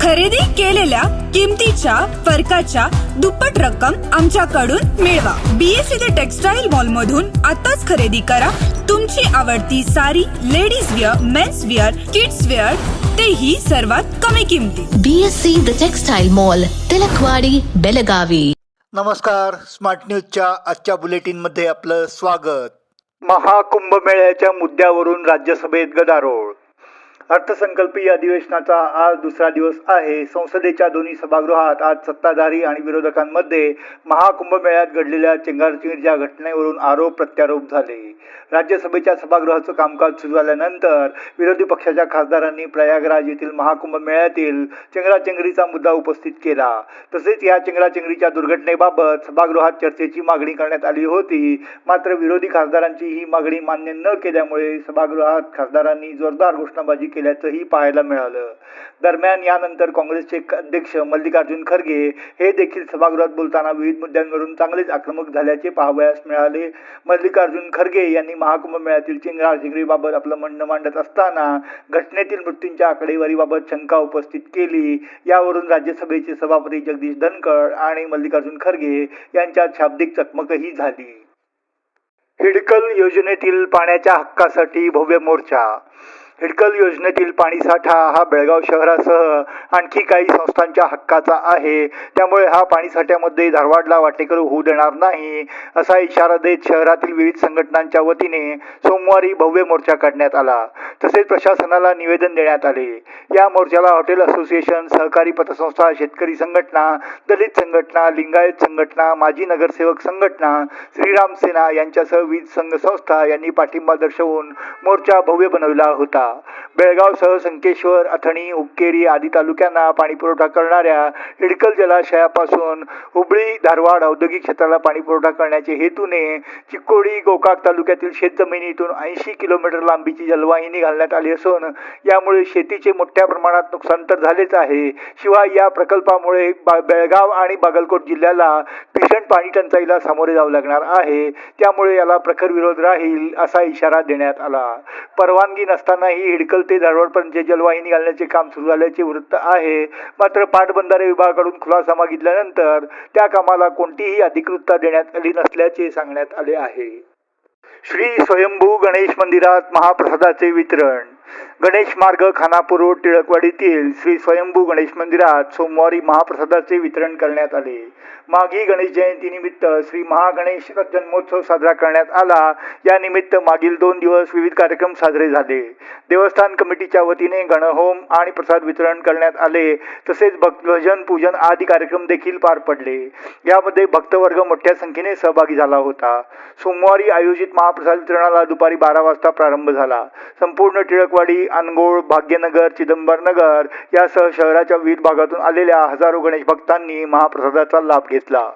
खरेदी केलेल्या किमतीच्या फरकाच्या दुप्पट रक्कम आमच्याकडून मिळवा. बीएससी ते टेक्सटाईल मॉल मधून आताच खरेदी करा. तुमची आवडती सारी ladies wear men's wear kids wear तेही सर्वात कमी किमतीत BSc The Textile Mall, Tilakwadi Belagavi नमस्कार. स्मार्ट न्यूजच्या आजच्या बुलेटिनमध्ये आपलं स्वागत. महाकुंभमेळ्याच्या मुद्द्यावरून राज्यसभेत गदारोळ. अर्थसंकल्पीय अधिवेशनाचा आज दुसरा दिवस आहे. संसदेच्या दोन्ही सभागृहात आज सत्ताधारी आणि विरोधकांमध्ये महाकुंभमेळ्यात घडलेल्या चिंगारचिंगीच्या घटनेवरून आरोप प्रत्यारोप झाले. राज्यसभेच्या सभागृहाचं कामकाज सुरू झाल्यानंतर विरोधी पक्षाच्या खासदारांनी प्रयागराज येथील महाकुंभमेळ्यातील चेंगराचेंगरीचा मुद्दा उपस्थित केला. तसेच या चेंगराचेंगरीच्या दुर्घटनेबाबत सभागृहात चर्चेची मागणी करण्यात आली होती. मात्र विरोधी खासदारांची ही मागणी मान्य न केल्यामुळे सभागृहात खासदारांनी जोरदार घोषणाबाजी केल्याचंही पाहायला मिळालं. दरम्यान यानंतर काँग्रेसचे अध्यक्ष मल्लिकार्जुन खरगे हे देखील सभागृहात बोलताना विविध मुद्द्यांवरून चांगलेच आक्रमक झाल्याचे पाहावयास मिळाले. मल्लिकार्जुन खरगे यांनी महाकुंभमेळ्यातील चेंगराचेंगरीबाबत आपलं म्हणणं मांडत असताना घटनेतील मृत्यूंच्या आकडेवारीबाबत शंका उपस्थित केली. यावरून राज्यसभेचे सभापती जगदीश धनखड आणि मल्लिकार्जुन खरगे यांच्यात शाब्दिक चकमकही झाली. हिडकल योजनेतील पाण्याच्या हक्कासाठी भव्य मोर्चा हिडकल योजनेतील पाणीसाठा हा बेळगाव शहरासह आणखी काही संस्थांच्या हक्काचा आहे. त्यामुळे हा पाणीसाठ्यामध्ये धारवाडला वाटेकर होऊ देणार नाही असा इशारा देत शहरातील विविध संघटनांच्या वतीने सोमवारी भव्य मोर्चा काढण्यात आला. तसेच प्रशासनाला निवेदन देण्यात आले. या मोर्चाला हॉटेल असोसिएशन सहकारी पतसंस्था शेतकरी संघटना दलित संघटना लिंगायत संघटना माजी नगरसेवक संघटना श्रीराम सेना यांच्यासह विविध संघ संस्था यांनी पाठिंबा दर्शवून मोर्चा भव्य बनविला होता. बेळगावसह संकेश्वर अथणी उक्केरी आदी तालुक्यांना पाणीपुरवठा करणाऱ्या हिडकल जलाशयापासून हुबळी धारवाड औद्योगिक क्षेत्राला पाणीपुरवठा करण्याच्या हेतूने चिकोडी गोकाक तालुक्यातील शेतजमिनीतून ऐंशी किलोमीटर लांबीची जलवाहिनी घालण्यात आली असून यामुळे शेतीचे मोठ्या प्रमाणात नुकसान तर झालेच आहे. शिवाय या प्रकल्पामुळे बेळगाव आणि बागलकोट जिल्ह्याला भीषण पाणी टंचाईला सामोरे जावं लागणार आहे. त्यामुळे याला प्रखर विरोध राहील असा इशारा देण्यात आला. परवानगी नसतानाही हिडकल ते धारवाडपर्यंतचे जलवाहिनी घालण्याचे काम सुरू झाल्याचे वृत्त आहे. मात्र पाटबंधारे विभागाकडून खुलासा मागितल्यानंतर त्या कामाला कोणतीही अधिकृतता देण्यात आली नसल्याचे सांगण्यात आले आहे. श्री स्वयंभू गणेश मंदिरात महाप्रसादाचे वितरण गणेश मार्ग खानापूर रोड टिळकवाडीतील श्री स्वयंभू गणेश मंदिरात सोमवारी महाप्रसादाचे वितरण करण्यात आले. माघी गणेश जयंतीनिमित्त श्री महागणेश जन्मोत्सव साजरा करण्यात आला. या निमित्त मागील दोन दिवस विविध कार्यक्रम साजरे झाले. देवस्थान कमिटीच्या वतीने गणहोम आणि प्रसाद वितरण करण्यात आले. तसेच भक्तभजन पूजन आदी कार्यक्रम देखील पार पडले. यामध्ये भक्तवर्ग मोठ्या संख्येने सहभागी झाला होता. सोमवारी आयोजित महाप्रसाद वितरणाला दुपारी बारा वाजता प्रारंभ झाला. संपूर्ण टिळकवाडी अनगोळ भाग्यनगर चिदंबरनगर यासह शहराच्या विविध भागातून आलेल्या हजारो गणेश भक्तांनी महाप्रसादाचा लाभ घेतला.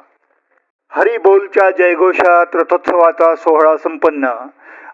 हरिबोलच्या जयघोषात रथोत्सवाचा सोहळा संपन्न.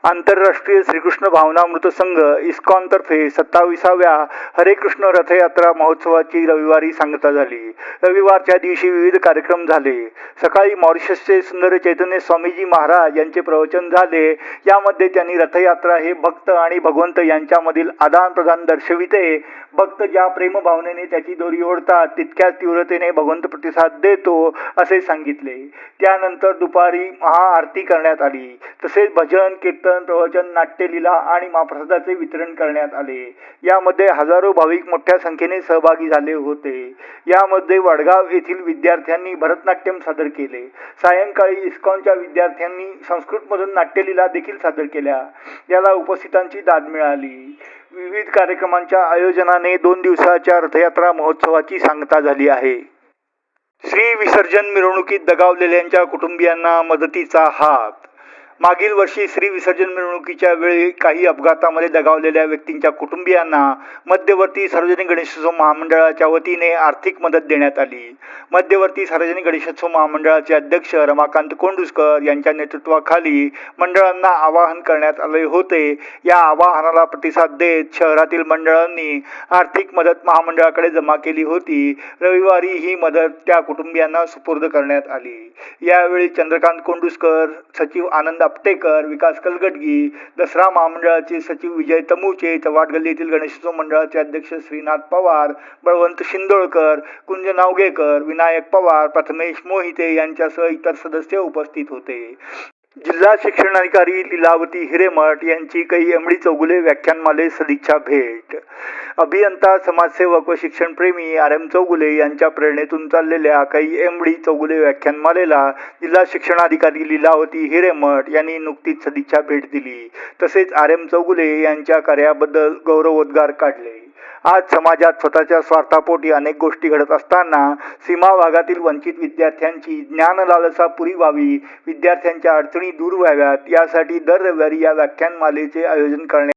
आंतरराष्ट्रीय श्रीकृष्ण भावनामृत संघ इस्कॉनतर्फे सत्ताविसाव्या हरे कृष्ण रथयात्रा महोत्सवाची रविवारी सांगता झाली. रविवारच्या दिवशी विविध कार्यक्रम झाले. सकाळी मॉरिशसचे सुंदर चैतन्य स्वामीजी महाराज यांचे प्रवचन झाले. यामध्ये त्यांनी रथयात्रा हे भक्त आणि भगवंत यांच्यामधील आदान प्रदान दर्शविते. भक्त ज्या प्रेमभावनेने त्याची दोरी ओढतात तितक्याच तीव्रतेने भगवंत प्रतिसाद देतो असे सांगितले. त्यानंतर दुपारी महाआरती करण्यात आली. तसेच भजन कीर्तन प्रवचन नाट्यलीला आणि महाप्रसादाचे वितरण करण्यात आले. यामध्ये हजारो भाविक मोठ्या संख्येने सहभागी झाले होते. यामध्ये वडगाव येथील विद्यार्थ्यांनी भरतनाट्यम सादर केले. सायंकाळी इस्कॉनच्या विद्यार्थ्यांनी संस्कृतमधून नाट्यलीला देखील सादर केल्या. याला उपस्थितांची दाद मिळाली. विविध कार्यक्रमांच्या आयोजनाने दोन दिवसाच्या रथयात्रा महोत्सवाची सांगता झाली आहे. श्री विसर्जन मिरवणुकीत दगावलेल्यांच्या कुटुंबियांना मदतीचा हात. मागील वर्षी श्री विसर्जन मिरवणुकीच्या वेळी काही अपघातामध्ये दगावलेल्या व्यक्तींच्या कुटुंबियांना मध्यवर्ती सार्वजनिक गणेशोत्सव महामंडळाच्या वतीने आर्थिक मदत देण्यात आली. मध्यवर्ती सार्वजनिक गणेशोत्सव महामंडळाचे अध्यक्ष रमाकांत कोंडुसकर यांच्या नेतृत्वाखाली मंडळांना आवाहन करण्यात आले होते. या आवाहनाला प्रतिसाद देत शहरातील मंडळांनी आर्थिक मदत महामंडळाकडे जमा केली होती. रविवारी ही मदत त्या कुटुंबियांना सुपूर्द करण्यात आली. यावेळी चंद्रकांत कोंडुसकर सचिव आनंद आपटेकर विकास कलगटगी दसरा महामंडळाचे सचिव विजय तमुचे चव्हाट गल्ली येथील गणेशोत्सव मंडळाचे अध्यक्ष श्रीनाथ पवार बळवंत शिंदोळकर कुंज नावगेकर विनायक पवार प्रथमेश मोहिते यांच्यासह इतर सदस्य उपस्थित होते. जिल्हा शिक्षणाधिकारी लीलावती हिरेमठ यांची काही एमडी चौगुले व्याख्यानमाले सदिच्छा भेट. अभियंता समाजसेवक व शिक्षणप्रेमी आर एम चौगुले यांच्या प्रेरणेतून चाललेल्या काही एमडी चौगुले व्याख्यानमालेला जिल्हा शिक्षणाधिकारी लीलावती हिरेमठ यांनी नुकतीच सदिच्छा भेट दिली. तसेच आर एम चौगुले यांच्या कार्याबद्दल गौरवोद्गार काढले. आज समाजात स्वतःच्या स्वार्थापोटी अनेक गोष्टी घडत असताना सीमा भागातील वंचित विद्यार्थ्यांची ज्ञान लालसा पुरी व्हावी विद्यार्थ्यांच्या अडचणी दूर व्हाव्यात यासाठी दर रविवारी या व्याख्यानमालेचे आयोजन करण्यात